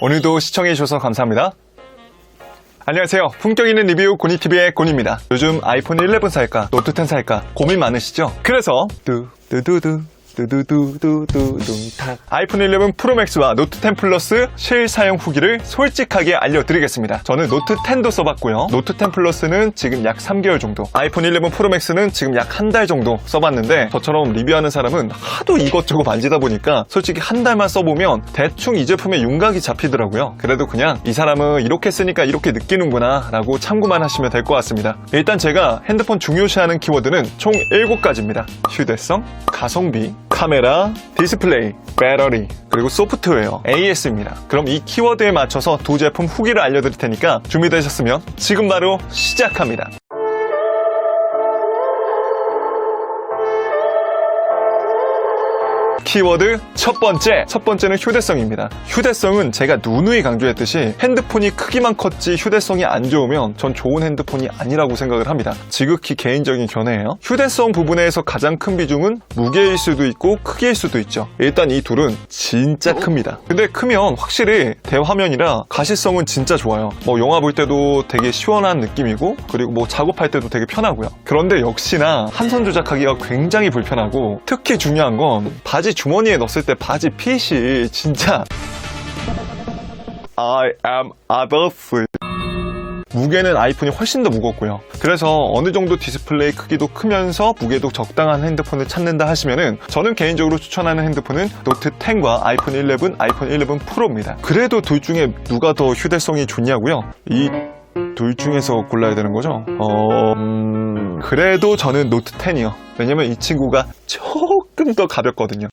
오늘도 시청해주셔서 감사합니다. 안녕하세요. 품격 있는 리뷰 고니TV의 고니입니다. 요즘 아이폰 11 살까, 노트 10 살까 고민 많으시죠? 그래서 뚜두두두 두두두두두둥탁 아이폰 11 프로맥스와 노트 10 플러스 실사용 후기를 솔직하게 알려드리겠습니다. 저는 노트 10도 써봤고요. 노트 10 플러스는 지금 약 3개월 정도, 아이폰 11 프로맥스는 지금 약 한 달 정도 써봤는데 저처럼 리뷰하는 사람은 하도 이것저것 만지다 보니까 솔직히 한 달만 써보면 대충 이 제품의 윤곽이 잡히더라고요. 그래도 그냥 이 사람은 이렇게 쓰니까 이렇게 느끼는구나 라고 참고만 하시면 될 것 같습니다. 일단 제가 핸드폰 중요시하는 키워드는 총 7가지입니다. 휴대성, 가성비, 카메라, 디스플레이, 배터리, 그리고 소프트웨어, AS입니다. 그럼 이 키워드에 맞춰서 두 제품 후기를 알려드릴 테니까 준비되셨으면 지금 바로 시작합니다. 키워드 첫 번째, 첫 번째는 휴대성입니다. 휴대성은 제가 누누이 강조했듯이 핸드폰이 크기만 컸지 휴대성이 안 좋으면 전 좋은 핸드폰이 아니라고 생각을 합니다. 지극히 개인적인 견해예요. 휴대성 부분에서 가장 큰 비중은 무게일 수도 있고 크기일 수도 있죠. 일단 이 둘은 진짜 큽니다. 근데 크면 확실히 대화면이라 가시성은 진짜 좋아요. 뭐 영화 볼 때도 되게 시원한 느낌이고 그리고 뭐 작업할 때도 되게 편하고요. 그런데 역시나 한선 조작하기가 굉장히 불편하고 특히 중요한 건 바지 주머니에 넣었을 때 바지 핏이 진짜 I am Adolf 무게는 아이폰이 훨씬 더 무겁고요. 그래서 어느 정도 디스플레이 크기도 크면서 무게도 적당한 핸드폰을 찾는다 하시면은 저는 개인적으로 추천하는 핸드폰은 노트 10과 아이폰 11, 아이폰 11 프로입니다. 그래도 둘 중에 누가 더 휴대성이 좋냐고요? 이 둘 중에서 골라야 되는 거죠? 어, 음, 그래도 저는 노트 10이요. 왜냐면 이 친구가 조금 더 가볍거든요.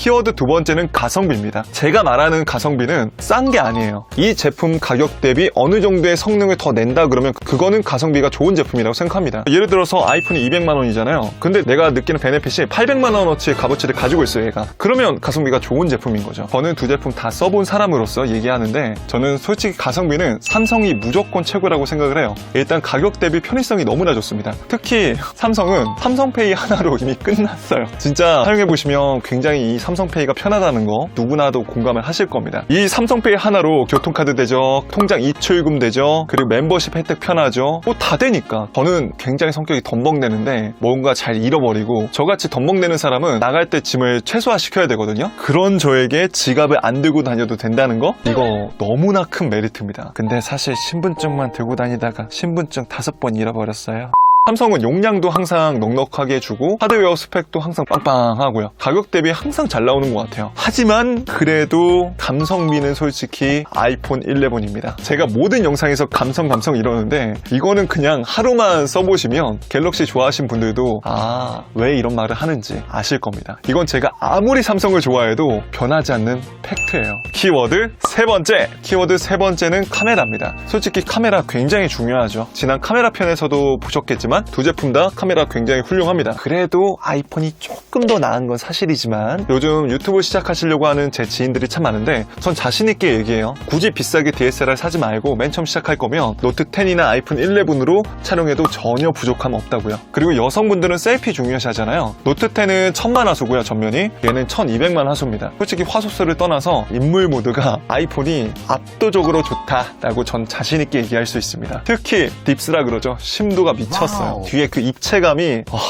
키워드 두 번째는 가성비입니다. 제가 말하는 가성비는 싼 게 아니에요. 이 제품 가격 대비 어느 정도의 성능을 더 낸다 그러면 그거는 가성비가 좋은 제품이라고 생각합니다. 예를 들어서 아이폰이 200만 원이잖아요. 근데 내가 느끼는 베네핏이 800만 원어치의 값어치를 가지고 있어요, 얘가. 그러면 가성비가 좋은 제품인 거죠. 저는 두 제품 다 써본 사람으로서 얘기하는데 저는 솔직히 가성비는 삼성이 무조건 최고라고 생각을 해요. 일단 가격 대비 편의성이 너무나 좋습니다. 특히 삼성은 삼성페이 하나로 이미 끝났어요. 진짜 사용해보시면 굉장히 이 삼성페이가 편하다는 거 누구나도 공감을 하실 겁니다. 이 삼성페이 하나로 교통카드 되죠, 통장 이출금 되죠, 그리고 멤버십 혜택 편하죠. 뭐 다 되니까. 저는 굉장히 성격이 덤벙대는데 뭔가 잘 잃어버리고 저같이 덤벙대는 사람은 나갈 때 짐을 최소화시켜야 되거든요. 그런 저에게 지갑을 안 들고 다녀도 된다는 거? 이거 너무나 큰 메리트입니다. 근데 사실 신분증만 들고 다니다가 신분증 다섯 번 잃어버렸어요. 삼성은 용량도 항상 넉넉하게 주고 하드웨어 스펙도 항상 빵빵하고요. 가격 대비 항상 잘 나오는 것 같아요. 하지만 그래도 감성미는 솔직히 아이폰 11입니다. 제가 모든 영상에서 감성 감성 이러는데 이거는 그냥 하루만 써보시면 갤럭시 좋아하신 분들도 아 왜 이런 말을 하는지 아실 겁니다. 이건 제가 아무리 삼성을 좋아해도 변하지 않는 팩트예요. 키워드 세 번째 키워드 세 번째는 카메라입니다. 솔직히 카메라 굉장히 중요하죠. 지난 카메라 편에서도 보셨겠지만 두 제품 다 카메라 굉장히 훌륭합니다. 그래도 아이폰이 조금 더 나은 건 사실이지만 요즘 유튜브 시작하시려고 하는 제 지인들이 참 많은데 전 자신있게 얘기해요. 굳이 비싸게 DSLR 사지 말고 맨 처음 시작할 거면 노트 10이나 아이폰 11으로 촬영해도 전혀 부족함 없다고요. 그리고 여성분들은 셀피 중요시 하잖아요. 노트 10은 1000만 화소고요, 전면이. 얘는 1200만 화소입니다. 솔직히 화소수를 떠나 서 인물 모드가 아이폰이 압도적으로 좋다라고 전 자신있게 얘기할 수 있습니다. 특히 딥스라 그러죠. 심도가 미쳤어요. 와우. 뒤에 그 입체감이 와,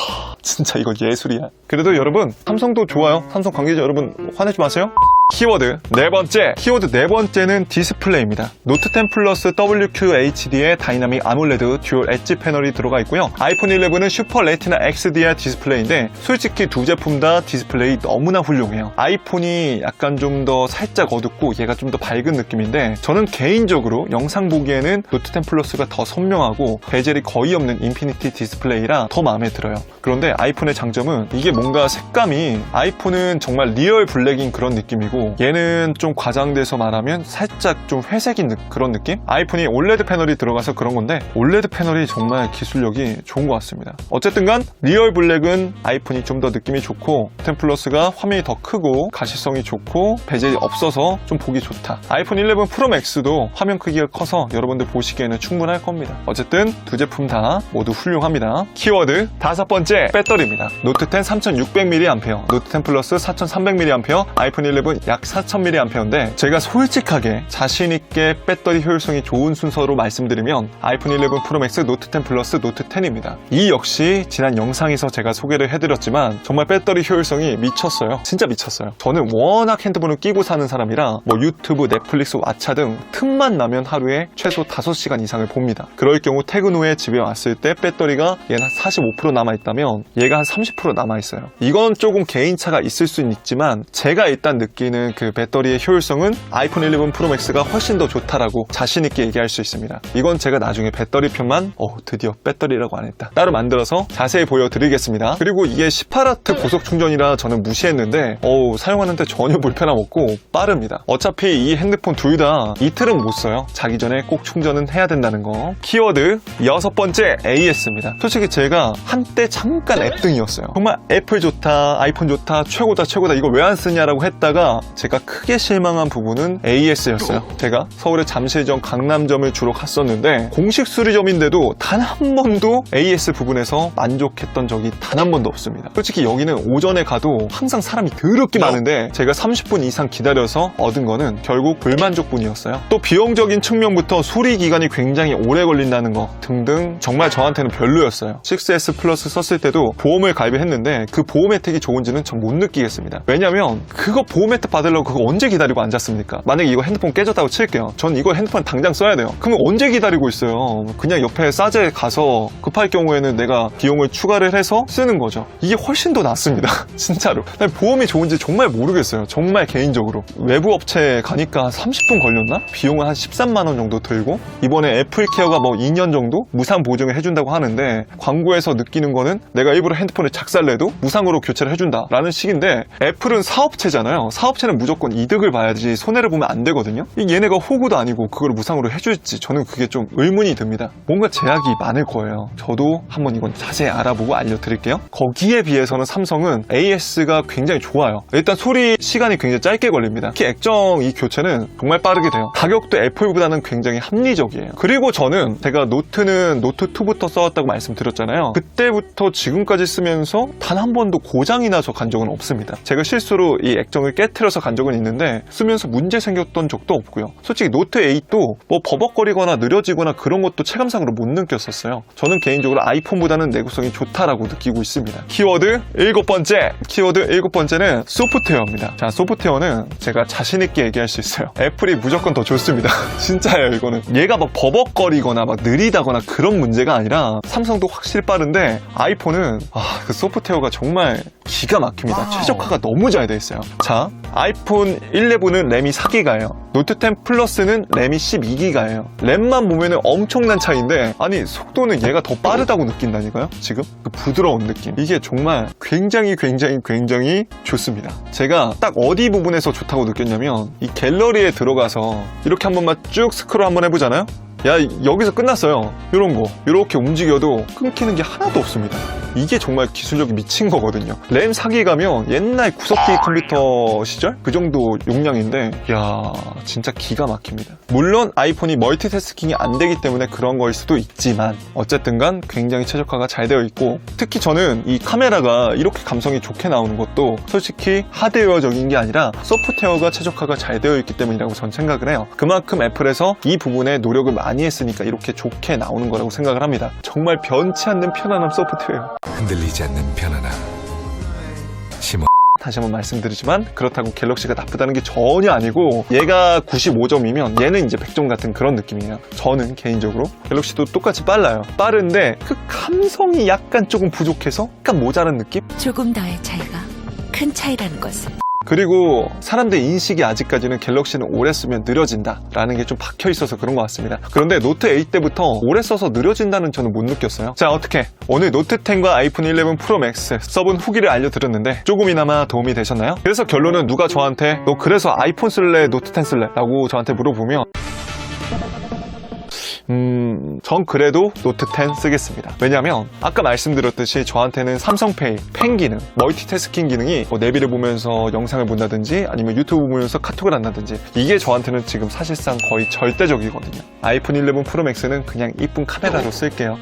진짜 이거 예술이야. 그래도 여러분 삼성도 좋아요. 삼성 관계자 여러분 화내지 마세요. 키워드 네 번째 키워드 네 번째는 디스플레이입니다. 노트 10 플러스 WQHD의 다이나믹 아몰레드 듀얼 엣지 패널이 들어가 있고요. 아이폰 11은 슈퍼 레티나 XDR 디스플레이인데 솔직히 두 제품 다 디스플레이 너무나 훌륭해요. 아이폰이 약간 좀 더 살짝 어둡고 얘가 좀 더 밝은 느낌인데 저는 개인적으로 영상 보기에는 노트 10 플러스가 더 선명하고 베젤이 거의 없는 인피니티 디스플레이라 더 마음에 들어요. 그런데 아이폰의 장점은 이게 뭔가 색감이 아이폰은 정말 리얼 블랙인 그런 느낌이고 얘는 좀 과장돼서 말하면 살짝 좀 회색인 느- 그런 느낌? 아이폰이 올레드 패널이 들어가서 그런 건데 올레드 패널이 정말 기술력이 좋은 것 같습니다. 어쨌든 간 리얼 블랙은 아이폰이 좀 더 느낌이 좋고 10 플러스가 화면이 더 크고 가시성이 좋고 베젤이 없어서 좀 보기 좋다. 아이폰 11 프로 맥스도 화면 크기가 커서 여러분들 보시기에는 충분할 겁니다. 어쨌든 두 제품 다 모두 훌륭합니다. 키워드 다섯 번째 배터리입니다. 노트 10 3600mAh, 노트 10 플러스 4300mAh, 아이폰 11약 4000mAh인데 제가 솔직하게 자신있게 배터리 효율성이 좋은 순서로 말씀드리면 아이폰 11 프로 맥스 노트 10 플러스 노트 10입니다. 이 역시 지난 영상에서 제가 소개를 해드렸지만 정말 배터리 효율성이 미쳤어요. 진짜 미쳤어요. 저는 워낙 핸드폰을 끼고 사는 사람이라 뭐 유튜브, 넷플릭스, 왓챠 등 틈만 나면 하루에 최소 5시간 이상을 봅니다. 그럴 경우 퇴근 후에 집에 왔을 때 배터리가 얘는 한45% 남아있다면 얘가 한 30% 남아있어요. 이건 조금 개인차가 있을 수는 있지만 제가 일단 느끼는 그 배터리의 효율성은 아이폰 11 프로 맥스가 훨씬 더 좋다라고 자신있게 얘기할 수 있습니다. 이건 제가 나중에 배터리 편만 어 드디어 배터리라고 안 했다. 따로 만들어서 자세히 보여드리겠습니다. 그리고 이게 18W 고속 충전이라 저는 무시했는데 어우 사용하는데 전혀 불편함 없고 빠릅니다. 어차피 이 핸드폰 둘 다 이틀은 못 써요. 자기 전에 꼭 충전은 해야 된다는 거. 키워드 여섯 번째 AS입니다. 솔직히 제가 한때 잠깐 앱등이었어요. 정말 애플 좋다, 아이폰 좋다, 최고다, 최고다 이거 왜 안 쓰냐라고 했다가 제가 크게 실망한 부분은 AS였어요. 제가 서울의 잠실점 강남점을 주로 갔었는데 공식 수리점인데도 단 한 번도 AS 부분에서 만족했던 적이 단 한 번도 없습니다. 솔직히 여기는 오전에 가도 항상 사람이 더럽게 많은데 제가 30분 이상 기다려서 얻은 거는 결국 불만족분이었어요. 또 비용적인 측면부터 수리 기간이 굉장히 오래 걸린다는 거 등등 정말 저한테는 별로였어요. 6S 플러스 썼을 때도 보험을 가입했는데 그 보험 혜택이 좋은지는 전 못 느끼겠습니다. 왜냐면 그거 보험 혜택 받으려고 그거 언제 기다리고 앉았습니까? 만약에 이거 핸드폰 깨졌다고 칠게요. 전 이거 핸드폰 당장 써야 돼요. 그러면 언제 기다리고 있어요? 그냥 옆에 싸제 가서 급할 경우에는 내가 비용을 추가를 해서 쓰는 거죠. 이게 훨씬 더 낫습니다. 진짜로. 보험이 좋은지 정말 모르겠어요. 정말 개인적으로. 외부 업체에 가니까 30분 걸렸나? 비용은 한 13만 원 정도 들고 이번에 애플 케어가 뭐 2년 정도 무상 보증을 해준다고 하는데 광고에서 느끼는 거는 내가 일부러 핸드폰을 작살내도 무상으로 교체를 해준다라는 식인데 애플은 사업체잖아요. 사업 체는 무조건 이득을 봐야지 손해를 보면 안 되거든요. 이 얘네가 호구도 아니고 그걸 무상으로 해줄지 저는 그게 좀 의문이 듭니다. 뭔가 제약이 많을 거예요. 저도 한번 이건 자세히 알아보고 알려드릴게요. 거기에 비해서는 삼성은 AS가 굉장히 좋아요. 일단 소리 시간이 굉장히 짧게 걸립니다. 특히 액정 이 교체는 정말 빠르게 돼요. 가격도 애플보다는 굉장히 합리적이에요. 그리고 저는 제가 노트는 노트2부터 써왔다고 말씀드렸잖아요. 그때부터 지금까지 쓰면서 단 한 번도 고장이 나서 간 적은 없습니다. 제가 실수로 이 액정을 깨트려 서 간 적은 있는데 쓰면서 문제 생겼던 적도 없고요. 솔직히 노트 8도 뭐 버벅거리거나 느려지거나 그런 것도 체감상으로 못 느꼈었어요. 저는 개인적으로 아이폰보다는 내구성이 좋다라고 느끼고 있습니다. 키워드 일곱 번째 키워드 일곱 번째는 소프트웨어입니다. 자 소프트웨어는 제가 자신 있게 얘기할 수 있어요. 애플이 무조건 더 좋습니다. 진짜예요 이거는. 얘가 막 버벅거리거나 막 느리다거나 그런 문제가 아니라 삼성도 확실히 빠른데 아이폰은 아, 그 소프트웨어가 정말 기가 막힙니다. 최적화가 너무 잘 돼 있어요. 자 아이폰 11은 램이 4기가예요. 노트 10 플러스는 램이 12기가예요. 램만 보면 엄청난 차이인데 아니 속도는 얘가 더 빠르다고 느낀다니까요. 지금 그 부드러운 느낌 이게 정말 굉장히 굉장히 굉장히 좋습니다. 제가 딱 어디 부분에서 좋다고 느꼈냐면 이 갤러리에 들어가서 이렇게 한 번만 쭉 스크롤 한번 해보잖아요. 야 여기서 끝났어요. 이런 거. 이렇게 움직여도 끊기는 게 하나도 없습니다. 이게 정말 기술력이 미친 거거든요. 램 4기 가면 옛날 구석기 컴퓨터 시절? 그 정도 용량인데 야 진짜 기가 막힙니다. 물론 아이폰이 멀티태스킹이 안 되기 때문에 그런 거일 수도 있지만 어쨌든 간 굉장히 최적화가 잘 되어 있고 특히 저는 이 카메라가 이렇게 감성이 좋게 나오는 것도 솔직히 하드웨어적인 게 아니라 소프트웨어가 최적화가 잘 되어 있기 때문이라고 전 생각을 해요. 그만큼 애플에서 이 부분에 노력을 많이 했으니까 이렇게 좋게 나오는 거라고 생각을 합니다. 정말 변치 않는 편안함 소프트웨어. 흔들리지 않는 편안함. 심어 다시 한번 말씀드리지만 그렇다고 갤럭시가 나쁘다는 게 전혀 아니고 얘가 95점이면 얘는 이제 100점 같은 그런 느낌이에요. 저는 개인적으로 갤럭시도 똑같이 빨라요. 빠른데 그 감성이 약간 조금 부족해서 약간 모자란 느낌? 조금 더의 차이가 큰 차이라는 것을 그리고 사람들 인식이 아직까지는 갤럭시는 오래 쓰면 느려진다 라는 게 좀 박혀 있어서 그런 것 같습니다 그런데 노트 8 때부터 오래 써서 느려진다는 저는 못 느꼈어요 자 어떻게 오늘 노트 10과 아이폰 11 프로 맥스 써본 후기를 알려드렸는데 조금이나마 도움이 되셨나요? 그래서 결론은 누가 저한테 너 그래서 아이폰 쓸래 노트 10 쓸래? 라고 저한테 물어보면 음, 전 그래도 노트 10 쓰겠습니다. 왜냐면 아까 말씀드렸듯이 저한테는 삼성페이, 펜 기능, 멀티태스킹 기능이 뭐 내비를 보면서 영상을 본다든지 아니면 유튜브 보면서 카톡을 한다든지 이게 저한테는 지금 사실상 거의 절대적이거든요. 아이폰 11 프로 맥스는 그냥 이쁜 카메라로 쓸게요.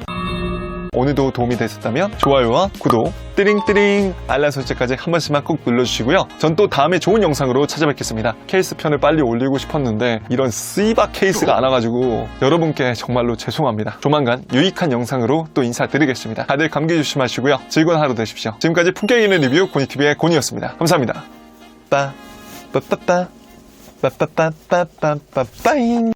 오늘도 도움이 되셨다면 좋아요와 구독, 띠링띠링 알람 설정까지 한 번씩만 꼭 눌러주시고요. 전 또 다음에 좋은 영상으로 찾아뵙겠습니다. 케이스 편을 빨리 올리고 싶었는데 이런 씨바 케이스가 안 와가지고 여러분께 정말로 죄송합니다. 조만간 유익한 영상으로 또 인사드리겠습니다. 다들 감기 조심하시고요. 즐거운 하루 되십시오. 지금까지 품격 있는 리뷰 고니TV의 고니였습니다. 감사합니다. 빠, 빠빠빠, 빠빠빠빠빠빠빠잉.